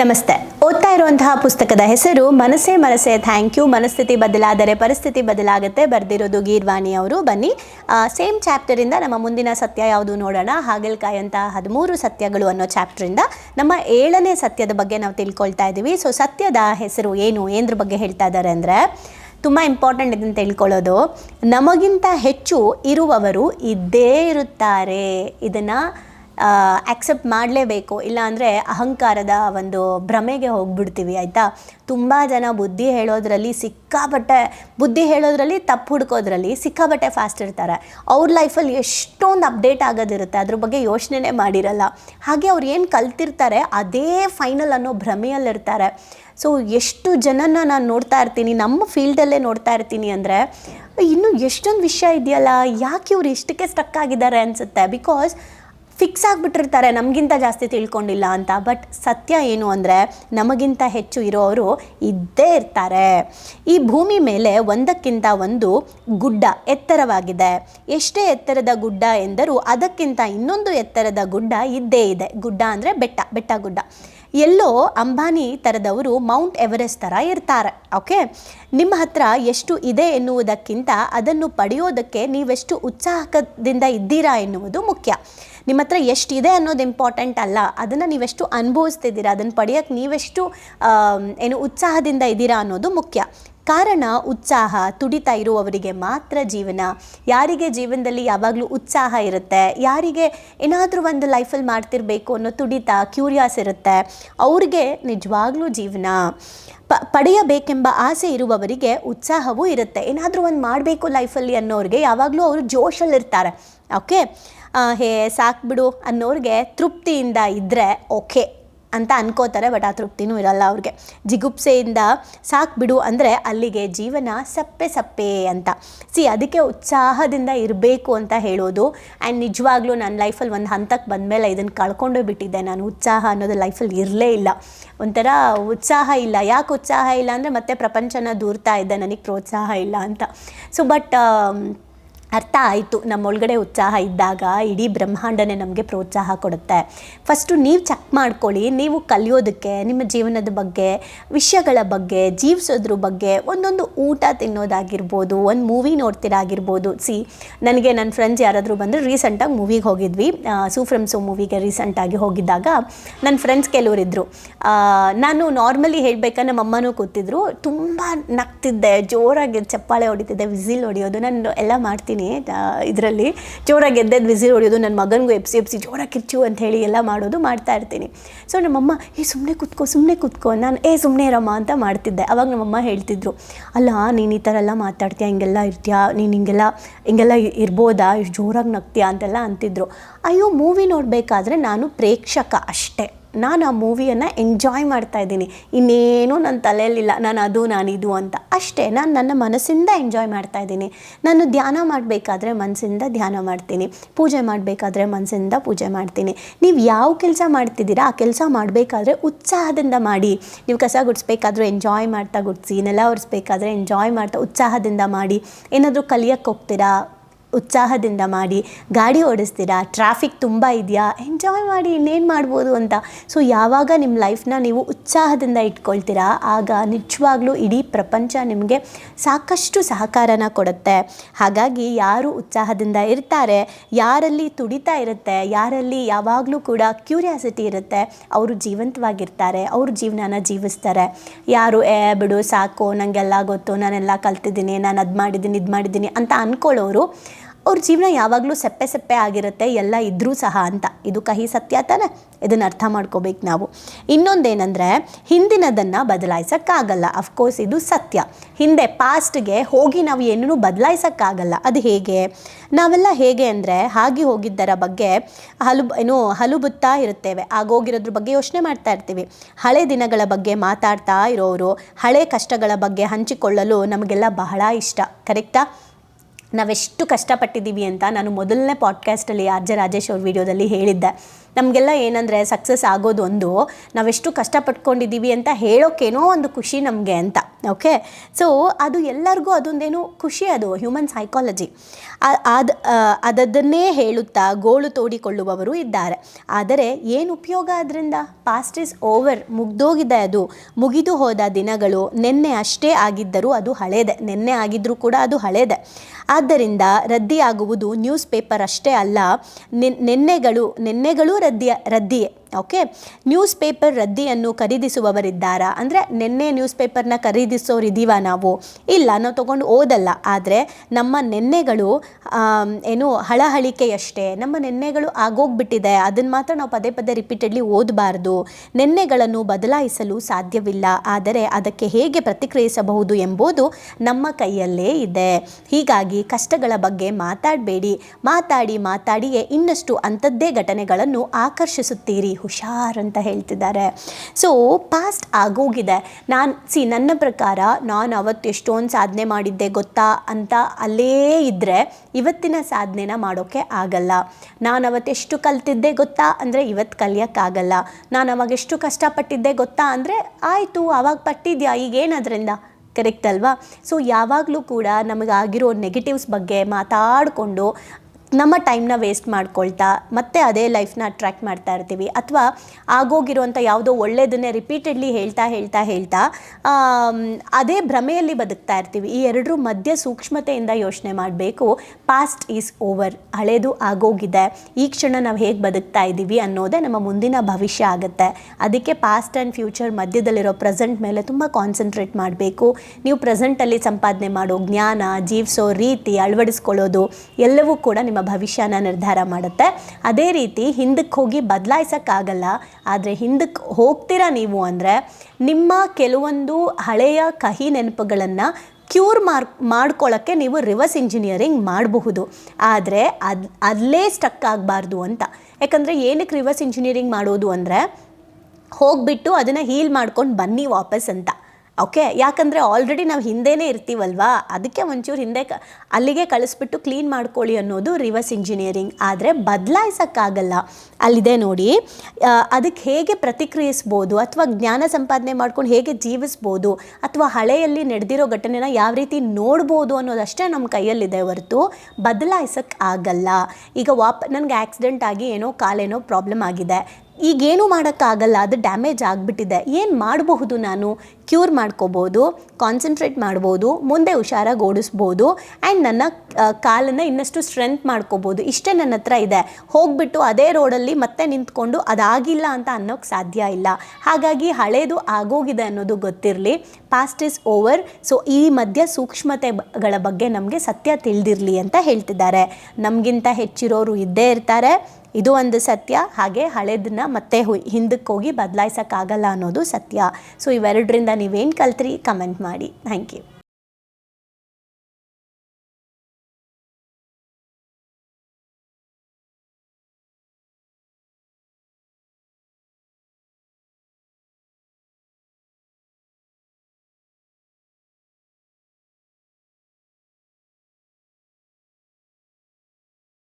ನಮಸ್ತೆ. ಓದ್ತಾ ಇರುವಂತಹ ಪುಸ್ತಕದ ಹೆಸರು ಮನಸ್ಸೇ ಮನಸ್ಸೇ, ಥ್ಯಾಂಕ್ ಯು. ಮನಸ್ಥಿತಿ ಬದಲಾದರೆ ಪರಿಸ್ಥಿತಿ ಬದಲಾಗುತ್ತೆ. ಬರೆದಿರೋದು ಗೀರ್ವಾಣಿ ಅವರು. ಬನ್ನಿ. ಸೇಮ್ ಚಾಪ್ಟರಿಂದ ನಮ್ಮ ಮುಂದಿನ ಸತ್ಯ ಯಾವುದು ನೋಡೋಣ. ಹಾಗಲಕಾಯಿ ಅಂತ ಹದಿಮೂರು ಸತ್ಯಗಳು ಅನ್ನೋ ಚಾಪ್ಟರಿಂದ ನಮ್ಮ ಏಳನೇ ಸತ್ಯದ ಬಗ್ಗೆ ನಾವು ತಿಳ್ಕೊಳ್ತಾ ಇದ್ದೀವಿ. ಸೊ ಸತ್ಯದ ಹೆಸರು ಏನು? ಏನ್ರ ಬಗ್ಗೆ ಹೇಳ್ತಾ ಇದ್ದಾರೆ ಅಂದರೆ, ತುಂಬ ಇಂಪಾರ್ಟೆಂಟ್ ಇದನ್ನು ತಿಳ್ಕೊಳ್ಳೋದು. ನಮಗಿಂತ ಹೆಚ್ಚು ಇರುವವರು ಇದ್ದೇ ಇರುತ್ತಾರೆ. ಇದನ್ನು ಆಕ್ಸೆಪ್ಟ್ ಮಾಡಲೇಬೇಕು, ಇಲ್ಲಾಂದರೆ ಅಹಂಕಾರದ ಒಂದು ಭ್ರಮೆಗೆ ಹೋಗ್ಬಿಡ್ತೀವಿ, ಆಯಿತಾ? ತುಂಬ ಜನ ಬುದ್ಧಿ ಹೇಳೋದ್ರಲ್ಲಿ ಸಿಕ್ಕಾಪಟ್ಟೆ, ಬುದ್ಧಿ ಹೇಳೋದ್ರಲ್ಲಿ ತಪ್ಪು ಹುಡ್ಕೋದ್ರಲ್ಲಿ ಸಿಕ್ಕಾಪಟ್ಟೆ ಫಾಸ್ಟ್ ಇರ್ತಾರೆ. ಅವ್ರ ಲೈಫಲ್ಲಿ ಎಷ್ಟೊಂದು ಅಪ್ಡೇಟ್ ಆಗೋದಿರುತ್ತೆ, ಅದ್ರ ಬಗ್ಗೆ ಯೋಚನೆನೇ ಮಾಡಿರಲ್ಲ. ಹಾಗೆ ಅವ್ರು ಏನು ಕಲ್ತಿರ್ತಾರೆ, ಅದೇ ಫೈನಲ್ ಅನ್ನೋ ಭ್ರಮೆಯಲ್ಲಿರ್ತಾರೆ. ಸೊ ಎಷ್ಟು ಜನನ ನಾನು ನೋಡ್ತಾ ಇರ್ತೀನಿ, ನಮ್ಮ ಫೀಲ್ಡಲ್ಲೇ ನೋಡ್ತಾ ಇರ್ತೀನಿ ಅಂದರೆ, ಇನ್ನೂ ಎಷ್ಟೊಂದು ವಿಷಯ ಇದೆಯಲ್ಲ, ಯಾಕೆ ಇವ್ರು ಇಷ್ಟಕ್ಕೆ ಸ್ಟಕ್ ಆಗಿದ್ದಾರೆ ಅನಿಸುತ್ತೆ? ಬಿಕಾಸ್ ಫಿಕ್ಸ್ ಆಗಿಬಿಟ್ಟಿರ್ತಾರೆ, ನಮಗಿಂತ ಜಾಸ್ತಿ ತಿಳ್ಕೊಂಡಿಲ್ಲ ಅಂತ. ಬಟ್ ಸತ್ಯ ಏನು ಅಂದರೆ, ನಮಗಿಂತ ಹೆಚ್ಚು ಇರೋರು ಇದ್ದೇ ಇರ್ತಾರೆ. ಈ ಭೂಮಿ ಮೇಲೆ ಒಂದಕ್ಕಿಂತ ಒಂದು ಗುಡ್ಡ ಎತ್ತರವಾಗಿದೆ. ಎಷ್ಟೇ ಎತ್ತರದ ಗುಡ್ಡ ಎಂದರೂ ಅದಕ್ಕಿಂತ ಇನ್ನೊಂದು ಎತ್ತರದ ಗುಡ್ಡ ಇದ್ದೇ ಇದೆ. ಗುಡ್ಡ ಅಂದರೆ ಬೆಟ್ಟ ಬೆಟ್ಟ ಗುಡ್ಡ. ಎಲ್ಲೋ ಅಂಬಾನಿ ಥರದವರು ಮೌಂಟ್ ಎವರೆಸ್ಟ್ ಥರ ಇರ್ತಾರೆ, ಓಕೆ? ನಿಮ್ಮ ಹತ್ರ ಎಷ್ಟು ಇದೆ ಎನ್ನುವುದಕ್ಕಿಂತ ಅದನ್ನು ಪಡೆಯೋದಕ್ಕೆ ನೀವೆಷ್ಟು ಉತ್ಸಾಹದಿಂದ ಇದ್ದೀರಾ ಎನ್ನುವುದು ಮುಖ್ಯ. ನಿಮ್ಮ ಹತ್ರ ಎಷ್ಟಿದೆ ಅನ್ನೋದು ಇಂಪಾರ್ಟೆಂಟ್ ಅಲ್ಲ. ಅದನ್ನು ನೀವೆಷ್ಟು ಅನುಭವಿಸ್ತಿದ್ದೀರಾ, ಅದನ್ನು ಪಡೆಯೋಕ್ಕೆ ನೀವೆಷ್ಟು ಏನು ಉತ್ಸಾಹದಿಂದ ಇದ್ದೀರಾ ಅನ್ನೋದು ಮುಖ್ಯ. ಕಾರಣ ಉತ್ಸಾಹ, ತುಡಿತಾ ಇರುವವರಿಗೆ ಮಾತ್ರ ಜೀವನ. ಯಾರಿಗೆ ಜೀವನದಲ್ಲಿ ಯಾವಾಗಲೂ ಉತ್ಸಾಹ ಇರುತ್ತೆ, ಯಾರಿಗೆ ಏನಾದರೂ ಒಂದು ಲೈಫಲ್ಲಿ ಮಾಡ್ತಿರ್ಬೇಕು ಅನ್ನೋ ತುಡಿತ ಕ್ಯೂರಿಯಾಸ್ ಇರುತ್ತೆ, ಅವ್ರಿಗೆ ನಿಜವಾಗ್ಲೂ ಜೀವನ. ಪ, ಪಡೆಯಬೇಕೆಂಬ ಆಸೆ ಇರುವವರಿಗೆ ಉತ್ಸಾಹವೂ ಇರುತ್ತೆ. ಏನಾದರೂ ಒಂದು ಮಾಡಬೇಕು ಲೈಫಲ್ಲಿ ಅನ್ನೋರಿಗೆ ಯಾವಾಗಲೂ ಅವರು ಜೋಶಲ್ಲಿರ್ತಾರೆ ಓಕೆ ಹೇ ಸಾಕ್ಬಿಡು ಅನ್ನೋರಿಗೆ ತೃಪ್ತಿಯಿಂದ ಇದ್ದರೆ ಓಕೆ ಅಂತ ಅನ್ಕೋತಾರೆ ಬಟ್ ಆ ತೃಪ್ತಿನೂ ಇರಲ್ಲ ಅವ್ರಿಗೆ. ಜಿಗುಪ್ಸೆಯಿಂದ ಸಾಕು ಬಿಡು ಅಂದರೆ ಅಲ್ಲಿಗೆ ಜೀವನ ಸಪ್ಪೆ ಸಪ್ಪೆ ಅಂತ. ಸಿ ಅದಕ್ಕೆ ಉತ್ಸಾಹದಿಂದ ಇರಬೇಕು ಅಂತ ಹೇಳೋದು ಆ್ಯಂಡ್ ನಿಜವಾಗ್ಲೂ ನನ್ನ ಲೈಫಲ್ಲಿ ಒಂದು ಹಂತಕ್ಕೆ ಬಂದಮೇಲೆ ಇದನ್ನು ಕಳ್ಕೊಂಡೇ ಬಿಟ್ಟಿದ್ದೆ. ನಾನು ಉತ್ಸಾಹ ಅನ್ನೋದು ಲೈಫಲ್ಲಿ ಇರಲೇ ಇಲ್ಲ. ಒಂಥರ ಉತ್ಸಾಹ ಇಲ್ಲ. ಯಾಕೆ ಉತ್ಸಾಹ ಇಲ್ಲ ಅಂದರೆ ಮತ್ತೆ ಪ್ರಪಂಚನ ದೂರ್ತಾ ಇದ್ದೆ. ನನಗೆ ಪ್ರೋತ್ಸಾಹ ಇಲ್ಲ ಅಂತ. ಸೊ ಬಟ್ ಅರ್ಥ ಆಯಿತು. ನಮ್ಮೊಳಗಡೆ ಉತ್ಸಾಹ ಇದ್ದಾಗ ಇಡೀ ಬ್ರಹ್ಮಾಂಡನೇ ನಮಗೆ ಪ್ರೋತ್ಸಾಹ ಕೊಡುತ್ತೆ. ಫಸ್ಟು ನೀವು ಚೆಕ್ ಮಾಡ್ಕೊಳ್ಳಿ. ನೀವು ಕಲಿಯೋದಕ್ಕೆ, ನಿಮ್ಮ ಜೀವನದ ಬಗ್ಗೆ, ವಿಷಯಗಳ ಬಗ್ಗೆ, ಜೀವಿಸೋದ್ರ ಬಗ್ಗೆ ಒಂದೊಂದು ಊಟ ತಿನ್ನೋದಾಗಿರ್ಬೋದು, ಒಂದು ಮೂವಿ ನೋಡ್ತಿರಾಗಿರ್ಬೋದು. ಸಿ ನನಗೆ ನನ್ನ ಫ್ರೆಂಡ್ಸ್ ಯಾರಾದರೂ ಬಂದರೆ ರೀಸೆಂಟಾಗಿ ಮೂವಿಗೆ ಹೋಗಿದ್ವಿ. ಸೂಫ್ರಮ್ಸು ಮೂವಿಗೆ ರೀಸೆಂಟಾಗಿ ಹೋಗಿದ್ದಾಗ ನನ್ನ ಫ್ರೆಂಡ್ಸ್ ಕೆಲವರಿದ್ದರು ನಾನು ನಾರ್ಮಲಿ ಹೇಳಬೇಕಾ ನಮ್ಮ ಅಮ್ಮನೂ ಕೂತಿದ್ರು. ತುಂಬ ನಗ್ತಿದ್ದೆ, ಜೋರಾಗಿ ಚಪ್ಪಾಳೆ ಹೊಡಿತಿದ್ದೆ, ವಿಸಿಲ್ ಹೊಡಿಯೋದು, ನಾನು ಎಲ್ಲ ಮಾಡ್ತೀನಿ ಇದರಲ್ಲಿ ಜೋರಾಗಿ ಎದ್ದೆದ್ದು ವಿಸಿಲ್ ಹೊಡೆಯೋದು ನನ್ನ ಮಗನಿಗೂ ಎಪ್ಸಿ ಎಪ್ಸಿ ಜೋರಾಗಿ ಕಿರ್ಚು ಅಂತ ಹೇಳಿ ಎಲ್ಲ ಮಾಡೋದು ಮಾಡ್ತಾ ಇರ್ತೀನಿ. ಸೊ ನಮ್ಮಮ್ಮ, ಏ ಸುಮ್ಮನೆ ಕೂತ್ಕೋ ಸುಮ್ಮನೆ ಕೂತ್ಕೋ. ನಾನು, ಏ ಸುಮ್ಮನೆ ಇರಮ್ಮ ಅಂತ ಮಾಡ್ತಿದ್ದೆ. ಅವಾಗ ನಮ್ಮಮ್ಮ ಹೇಳ್ತಿದ್ರು, ಅಲ್ಲ, ನೀನು ಈ ಥರ ಎಲ್ಲ ಮಾತಾಡ್ತೀಯ? ಹಿಂಗೆಲ್ಲ ಇರ್ತೀಯಾ? ನೀನು ಹಿಂಗೆಲ್ಲ ಹಿಂಗೆಲ್ಲ ಇರ್ಬೋದಾ? ಇಷ್ಟು ಜೋರಾಗಿ ನಗ್ತೀಯಾ? ಅಂತೆಲ್ಲ ಅಂತಿದ್ರು. ಅಯ್ಯೋ, ಮೂವಿ ನೋಡಬೇಕಾದ್ರೆ ನಾನು ಪ್ರೇಕ್ಷಕ ಅಷ್ಟೇ. ನಾನು ಆ ಮೂವಿಯನ್ನು ಎಂಜಾಯ್ ಮಾಡ್ತಾ ಇದ್ದೀನಿ. ಇನ್ನೇನು ನನ್ನ ತಲೆಯಲ್ಲಿಲ್ಲ. ನಾನು ಅದು, ನಾನು ಇದು ಅಂತ. ಅಷ್ಟೇ, ನಾನು ನನ್ನ ಮನಸ್ಸಿಂದ ಎಂಜಾಯ್ ಮಾಡ್ತಾ ಇದ್ದೀನಿ. ನಾನು ಧ್ಯಾನ ಮಾಡಬೇಕಾದ್ರೆ ಮನಸ್ಸಿಂದ ಧ್ಯಾನ ಮಾಡ್ತೀನಿ. ಪೂಜೆ ಮಾಡಬೇಕಾದ್ರೆ ಮನಸ್ಸಿಂದ ಪೂಜೆ ಮಾಡ್ತೀನಿ. ನೀವು ಯಾವ ಕೆಲಸ ಮಾಡ್ತಿದ್ದೀರಾ, ಆ ಕೆಲಸ ಮಾಡಬೇಕಾದ್ರೆ ಉತ್ಸಾಹದಿಂದ ಮಾಡಿ. ನೀವು ಕಸ ಗುಡಿಸ್ಬೇಕಾದ್ರೂ ಎಂಜಾಯ್ ಮಾಡ್ತಾ ಗುಡಿಸಿ, ನೆಲ ಒರೆಸ್ಬೇಕಾದ್ರೆ ಎಂಜಾಯ್ ಮಾಡ್ತಾ ಉತ್ಸಾಹದಿಂದ ಮಾಡಿ. ಏನಾದರೂ ಕಲಿಯಕ್ಕೆ ಹೋಗ್ತೀರಾ ಉತ್ಸಾಹದಿಂದ ಮಾಡಿ, ಗಾಡಿ ಓಡಿಸ್ತೀರಾ ಟ್ರಾಫಿಕ್ ತುಂಬ ಇದೆಯಾ ಎಂಜಾಯ್ ಮಾಡಿ ಇನ್ನೇನು ಮಾಡ್ಬೋದು ಅಂತ. ಸೊ ಯಾವಾಗ ನಿಮ್ಮ ಲೈಫ್ನ ನೀವು ಉತ್ಸಾಹದಿಂದ ಇಟ್ಕೊಳ್ತೀರಾ, ಆಗ ನಿಜವಾಗ್ಲೂ ಇಡೀ ಪ್ರಪಂಚ ನಿಮಗೆ ಸಾಕಷ್ಟು ಸಹಕಾರನ ಕೊಡುತ್ತೆ. ಹಾಗಾಗಿ ಯಾರು ಉತ್ಸಾಹದಿಂದ ಇರ್ತಾರೆ, ಯಾರಲ್ಲಿ ತುಡಿತಾ ಇರುತ್ತೆ, ಯಾರಲ್ಲಿ ಯಾವಾಗಲೂ ಕೂಡ ಕ್ಯೂರಿಯಾಸಿಟಿ ಇರುತ್ತೆ, ಅವರು ಜೀವಂತವಾಗಿರ್ತಾರೆ, ಅವರು ಜೀವನನ ಜೀವಿಸ್ತಾರೆ. ಯಾರು, ಏ, ಬಿಡು, ಸಾಕು ನನಗೆಲ್ಲ ಗೊತ್ತು, ನಾನೆಲ್ಲ ಕಲ್ತಿದ್ದೀನಿ, ನಾನು ಅದು ಮಾಡಿದ್ದೀನಿ, ಇದು ಮಾಡಿದ್ದೀನಿ ಅಂತ ಅಂದ್ಕೊಳ್ಳೋರು ಅವ್ರ ಜೀವನ ಯಾವಾಗಲೂ ಸೆಪ್ಪೆ ಸೆಪ್ಪೆ ಆಗಿರುತ್ತೆ, ಎಲ್ಲ ಇದ್ದರೂ ಸಹ ಅಂತ. ಇದು ಕಹಿ ಸತ್ಯ ತಾನೇ? ಇದನ್ನು ಅರ್ಥ ಮಾಡ್ಕೋಬೇಕು ನಾವು. ಇನ್ನೊಂದೇನೆಂದರೆ, ಹಿಂದಿನದನ್ನು ಬದಲಾಯಿಸೋಕ್ಕಾಗಲ್ಲ. ಅಫ್ಕೋರ್ಸ್ ಇದು ಸತ್ಯ. ಹಿಂದೆ ಪಾಸ್ಟ್ಗೆ ಹೋಗಿ ನಾವು ಏನೂ ಬದಲಾಯಿಸೋಕ್ಕಾಗಲ್ಲ. ಅದು ಹೇಗೆ? ನಾವೆಲ್ಲ ಹೇಗೆ ಅಂದರೆ, ಹಾಗೆ ಹೋಗಿದ್ದರ ಬಗ್ಗೆ ಹಲು, ಏನು, ಹಲುಬುತ್ತಾ ಇರುತ್ತೇವೆ. ಆಗೋಗಿರೋದ್ರ ಬಗ್ಗೆ ಯೋಚನೆ ಮಾಡ್ತಾ ಇರ್ತೀವಿ. ಹಳೆ ದಿನಗಳ ಬಗ್ಗೆ ಮಾತಾಡ್ತಾ ಇರೋರು, ಹಳೆ ಕಷ್ಟಗಳ ಬಗ್ಗೆ ಹಂಚಿಕೊಳ್ಳಲು ನಮಗೆಲ್ಲ ಬಹಳ ಇಷ್ಟ. ಕರೆಕ್ಟಾ ನಾವೆಷ್ಟು ಕಷ್ಟಪಟ್ಟಿದ್ದೀವಿ ಅಂತ ನಾನು ಮೊದಲನೇ ಪಾಡ್ಕಾಸ್ಟಲ್ಲಿ ಆರ್ ಜೆ ರಾಜೇಶ್ ಅವ್ರ ವಿಡಿಯೋದಲ್ಲಿ ಹೇಳಿದ್ದೆ. ನಮಗೆಲ್ಲ ಏನಂದರೆ ಸಕ್ಸಸ್ ಆಗೋದು ಒಂದು, ನಾವೆಷ್ಟು ಕಷ್ಟಪಟ್ಕೊಂಡಿದ್ದೀವಿ ಅಂತ ಹೇಳೋಕ್ಕೇನೋ ಒಂದು ಖುಷಿ ನಮಗೆ ಅಂತ ಓಕೆ ಸೊ ಅದು ಎಲ್ಲರಿಗೂ ಅದೊಂದೇನು ಖುಷಿ ಅದು ಹ್ಯೂಮನ್ ಸೈಕಾಲಜಿ ಅದು ಅದನ್ನೇ ಹೇಳುತ್ತಾ ಗೋಳು ತೋಡಿಕೊಳ್ಳುವವರು ಇದ್ದಾರೆ. ಆದರೆ ಏನು ಉಪಯೋಗ ಅದರಿಂದ ಪಾಸ್ಟ್ ಇಸ್ ಓವರ್ ಮುಗ್ದೋಗಿದೆ ಅದು. ಮುಗಿದು ಹೋದ ದಿನಗಳು, ನಿನ್ನೆ ಅಷ್ಟೇ ಆಗಿದ್ದರೂ ಅದು ಹಳೇದೆ, ನಿನ್ನೆ ಆಗಿದ್ದರೂ ಕೂಡ ಅದು ಹಳೇದೆ. ಆದ್ದರಿಂದ ರದ್ದಿಯಾಗುವುದು ನ್ಯೂಸ್ ಪೇಪರ್ ಅಷ್ಟೇ ಅಲ್ಲ ನಿನ್- ನಿನ್ನೆಗಳು ನಿನ್ನೆಗಳು ರದ್ದಿಯ ರದ್ದಿಯೇ. ಓಕೆ ನ್ಯೂಸ್ ಪೇಪರ್ ರದ್ದಿಯನ್ನು ಖರೀದಿಸುವವರಿದ್ದಾರಾ? ಅಂದರೆ ನಿನ್ನೆ ನ್ಯೂಸ್ ಪೇಪರ್ನ ಖರೀದಿಸೋರಿದ್ದೀವ ನಾವು? ಇಲ್ಲ, ನಾವು ತೊಗೊಂಡು ಓದಲ್ಲ ಆದರೆ ನಮ್ಮ ನೆನ್ನೆಗಳು ಏನು ಹಳಹಳಿಕೆಯಷ್ಟೇ, ನಮ್ಮ ನೆನ್ನೆಗಳು ಆಗೋಗ್ಬಿಟ್ಟಿದೆ. ಅದನ್ನು ಮಾತ್ರ ನಾವು ಪದೇ ಪದೇ ರಿಪೀಟೆಡ್ಲಿ ಓದಬಾರ್ದು. ನೆನ್ನೆಗಳನ್ನು ಬದಲಾಯಿಸಲು ಸಾಧ್ಯವಿಲ್ಲ. ಆದರೆ ಅದಕ್ಕೆ ಹೇಗೆ ಪ್ರತಿಕ್ರಿಯಿಸಬಹುದು ಎಂಬುದು ನಮ್ಮ ಕೈಯಲ್ಲೇ ಇದೆ. ಹೀಗಾಗಿ ಕಷ್ಟಗಳ ಬಗ್ಗೆ ಮಾತಾಡಬೇಡಿ. ಮಾತಾಡಿ ಮಾತಾಡಿಯೇ ಇನ್ನಷ್ಟು ಅಂಥದ್ದೇ ಘಟನೆಗಳನ್ನು ಆಕರ್ಷಿಸುತ್ತೀರಿ. ಹುಷಾರ್ ಅಂತ ಹೇಳ್ತಿದ್ದಾರೆ. ಸೊ ಪಾಸ್ಟ್ ಆಗೋಗಿದೆ. ನಾನು ಸಿ ನನ್ನ ಪ್ರಕಾರ ನಾನು ಅವತ್ತು ಎಷ್ಟೊಂದು ಸಾಧನೆ ಮಾಡಿದ್ದೆ ಗೊತ್ತಾ ಅಂತ ಅಲ್ಲೇ ಇದ್ದರೆ ಇವತ್ತಿನ ಸಾಧನೆನ ಮಾಡೋಕ್ಕೆ ಆಗಲ್ಲ. ನಾನು ಅವತ್ತೆಷ್ಟು ಕಲ್ತಿದ್ದೆ ಗೊತ್ತಾ ಅಂದರೆ ಇವತ್ತು ಕಲಿಯೋಕ್ಕಾಗಲ್ಲ. ನಾನು ಅವಾಗ ಎಷ್ಟು ಕಷ್ಟಪಟ್ಟಿದ್ದೆ ಗೊತ್ತಾ ಅಂದರೆ ಆಯಿತು, ಅವಾಗ ಪಟ್ಟಿದ್ಯಾ ಅದರಿಂದ ಕರೆಕ್ಟ್ ಅಲ್ವಾ? ಸೊ ಯಾವಾಗಲೂ ಕೂಡ ನಮಗಾಗಿರೋ ನೆಗೆಟಿವ್ಸ್ ಬಗ್ಗೆ ಮಾತಾಡಿಕೊಂಡು ನಮ್ಮ ಟೈಮ್ನ ವೇಸ್ಟ್ ಮಾಡ್ಕೊಳ್ತಾ, ಮತ್ತೆ ಅದೇ ಲೈಫ್ನ ಅಟ್ರ್ಯಾಕ್ಟ್ ಮಾಡ್ತಾ ಇರ್ತೀವಿ. ಅಥವಾ ಆಗೋಗಿರುವಂಥ ಯಾವುದೋ ಒಳ್ಳೆಯದನ್ನೇ ರಿಪೀಟೆಡ್ಲಿ ಹೇಳ್ತಾ ಹೇಳ್ತಾ ಹೇಳ್ತಾ ಅದೇ ಭ್ರಮೆಯಲ್ಲಿ ಬದುಕ್ತಾ ಇರ್ತೀವಿ. ಈ ಎರಡರ ಮಧ್ಯೆ ಸೂಕ್ಷ್ಮತೆಯಿಂದ ಯೋಚನೆ ಮಾಡಬೇಕು. ಪಾಸ್ಟ್ ಈಸ್ ಓವರ್ ಹಳೇದು ಆಗೋಗಿದೆ. ಈ ಕ್ಷಣ ನಾವು ಹೇಗೆ ಬದುಕ್ತಾ ಇದ್ದೀವಿ ಅನ್ನೋದೇ ನಮ್ಮ ಮುಂದಿನ ಭವಿಷ್ಯ ಆಗುತ್ತೆ. ಅದಕ್ಕೆ ಪಾಸ್ಟ್ ಆ್ಯಂಡ್ ಫ್ಯೂಚರ್ ಮಧ್ಯದಲ್ಲಿರೋ ಪ್ರೆಸೆಂಟ್ ಮೇಲೆ ತುಂಬ ಕಾನ್ಸಂಟ್ರೇಟ್ ಮಾಡಬೇಕು. ನೀವು ಪ್ರೆಸೆಂಟಲ್ಲಿ ಸಂಪಾದನೆ ಮಾಡೋ ಜ್ಞಾನ, ಜೀವಿಸೋ ರೀತಿ ಅಳವಡಿಸ್ಕೊಳ್ಳೋದು ಎಲ್ಲವೂ ಕೂಡ ನಿಮ್ಮ ಭವಿಷ್ಯನ ನಿರ್ಧಾರ ಮಾಡುತ್ತೆ. ಅದೇ ರೀತಿ ಹಿಂದಕ್ಕೆ ಹೋಗಿ ಬದಲಾಯಿಸೋಕ್ಕಾಗಲ್ಲ. ಆದರೆ ಹಿಂದಕ್ಕೆ ಹೋಗ್ತೀರಾ ನೀವು ಅಂದರೆ ನಿಮ್ಮ ಕೆಲವೊಂದು ಹಳೆಯ ಕಹಿ ನೆನಪುಗಳನ್ನು ಕ್ಯೂರ್ ಮಾರ್ ಮಾಡ್ಕೊಳ್ಳೋಕ್ಕೆ ನೀವು ರಿವರ್ಸ್ ಇಂಜಿನಿಯರಿಂಗ್ ಮಾಡಬಹುದು. ಆದರೆ ಅದು ಅಲ್ಲೇ ಸ್ಟಕ್ ಆಗಬಾರ್ದು ಅಂತ. ಯಾಕಂದರೆ ಏನಕ್ಕೆ ರಿವರ್ಸ್ ಇಂಜಿನಿಯರಿಂಗ್ ಮಾಡೋದು ಅಂದರೆ ಹೋಗಿಬಿಟ್ಟು ಅದನ್ನು ಹೀಲ್ ಮಾಡ್ಕೊಂಡು ಬನ್ನಿ ವಾಪಸ್ ಅಂತ. ಓಕೆ, ಯಾಕಂದರೆ ಆಲ್ರೆಡಿ ನಾವು ಹಿಂದೆನೇ ಇರ್ತೀವಲ್ವಾ? ಅದಕ್ಕೆ ಒಂಚೂರು ಹಿಂದೆ ಕ, ಅಲ್ಲಿಗೆ ಕಳಿಸ್ಬಿಟ್ಟು ಕ್ಲೀನ್ ಮಾಡ್ಕೊಳ್ಳಿ ಅನ್ನೋದು ರಿವರ್ಸ್ ಇಂಜಿನಿಯರಿಂಗ್ ಆದರೆ ಬದಲಾಯಿಸೋಕ್ಕಾಗಲ್ಲ. ಅಲ್ಲಿದೆ ನೋಡಿ ಅದಕ್ಕೆ ಹೇಗೆ ಪ್ರತಿಕ್ರಿಯಿಸ್ಬೋದು, ಅಥವಾ ಜ್ಞಾನ ಸಂಪಾದನೆ ಮಾಡ್ಕೊಂಡು ಹೇಗೆ ಜೀವಿಸ್ಬೋದು, ಅಥವಾ ಹಳೆಯಲ್ಲಿ ನಡೆದಿರೋ ಘಟನೆನ ಯಾವ ರೀತಿ ನೋಡ್ಬೋದು ಅನ್ನೋದಷ್ಟೇ ನಮ್ಮ ಕೈಯಲ್ಲಿದೆ ಹೊರತು ಬದಲಾಯಿಸೋಕ್ಕೆ ಆಗಲ್ಲ ಈಗ ವಾಪ, ನನಗೆ ಆಕ್ಸಿಡೆಂಟ್ ಆಗಿ ಏನೋ ಕಾಲೇನೋ ಪ್ರಾಬ್ಲಮ್ ಆಗಿದೆ. ಈಗೇನು ಮಾಡೋಕ್ಕಾಗಲ್ಲ, ಅದು ಡ್ಯಾಮೇಜ್ ಆಗಿಬಿಟ್ಟಿದೆ. ಏನು ಮಾಡಬಹುದು ನಾನು? ಕ್ಯೂರ್ ಮಾಡ್ಕೋಬೋದು, ಕಾನ್ಸಂಟ್ರೇಟ್ ಮಾಡ್ಬೋದು, ಮುಂದೆ ಹುಷಾರಾಗಿ ಓಡಿಸ್ಬೋದು, ಆ್ಯಂಡ್ ನನ್ನ ಕಾಲನ್ನು ಇನ್ನಷ್ಟು ಸ್ಟ್ರೆಂತ್ ಮಾಡ್ಕೋಬೋದು. ಇಷ್ಟೇ ನನ್ನ ಹತ್ರ ಇದೆ. ಹೋಗ್ಬಿಟ್ಟು ಅದೇ ರೋಡಲ್ಲಿ ಮತ್ತೆ ನಿಂತ್ಕೊಂಡು ಅದಾಗಿಲ್ಲ ಅಂತ ಅನ್ನೋಕ್ಕೆ ಸಾಧ್ಯ ಇಲ್ಲ. ಹಾಗಾಗಿ ಹಳೇದು ಆಗೋಗಿದೆ ಅನ್ನೋದು ಗೊತ್ತಿರಲಿ. ಪಾಸ್ಟ್ ಇಸ್ ಓವರ್ ಸೊ ಈ ಮಧ್ಯ ಸೂಕ್ಷ್ಮತೆಗಳ ಬಗ್ಗೆ ನಮಗೆ ಸತ್ಯ ತಿಳಿದಿರಲಿ ಅಂತ ಹೇಳ್ತಿದ್ದಾರೆ. ನಮಗಿಂತ ಹೆಚ್ಚಿರೋರು ಇದ್ದೇ ಇರ್ತಾರೆ. ಇದು ಒಂದು ಸತ್ಯ, ಹಾಗೆ ಹಳೆದನ್ನ ಮತ್ತೆ ಹಿಂದಕ್ಕೆ ಹೋಗಿ ಬದಲಾಯಿಸೋಕ್ಕಾಗಲ್ಲ ಅನ್ನೋದು ಸತ್ಯ. ಸೊ ಇವೆರಡರಿಂದ ನೀವೇನು ಕಲ್ತ್ರಿ? ಕಮೆಂಟ್ ಮಾಡಿ. Thank you